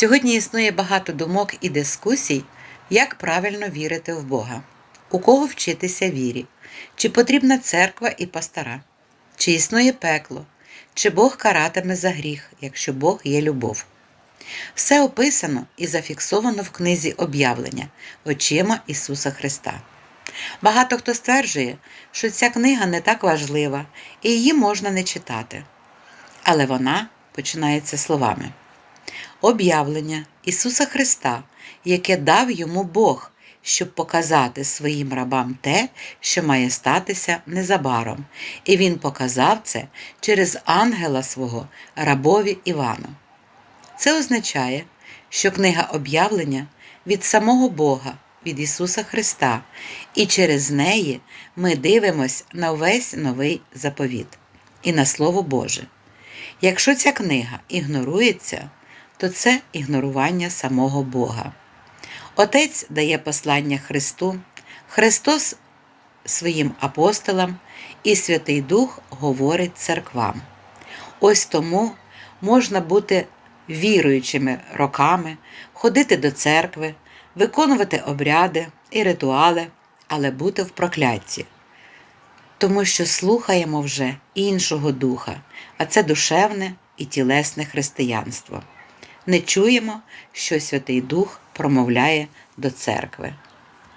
Сьогодні існує багато думок і дискусій, як правильно вірити в Бога, у кого вчитися вірі, чи потрібна церква і пастора, чи існує пекло, чи Бог каратиме за гріх, якщо Бог є любов. Все описано і зафіксовано в книзі об'явлення очима Ісуса Христа. Багато хто стверджує, що ця книга не так важлива і її можна не читати. Але вона починається словами об'явлення Ісуса Христа, яке дав йому Бог, щоб показати своїм рабам те, що має статися незабаром, і Він показав це через ангела свого рабові Івану. Це означає, що книга об'явлення від самого Бога, від Ісуса Христа, і через неї ми дивимось на весь новий заповіт і на Слово Боже. Якщо ця книга ігнорується, то це ігнорування самого Бога. Отець дає послання Христу, Христос своїм апостолам і Святий Дух говорить церквам. Ось тому можна бути віруючими роками, ходити до церкви, виконувати обряди і ритуали, але бути в проклятті. Тому що слухаємо вже іншого духа, а це душевне і тілесне християнство. Не чуємо, що Святий Дух промовляє до церкви.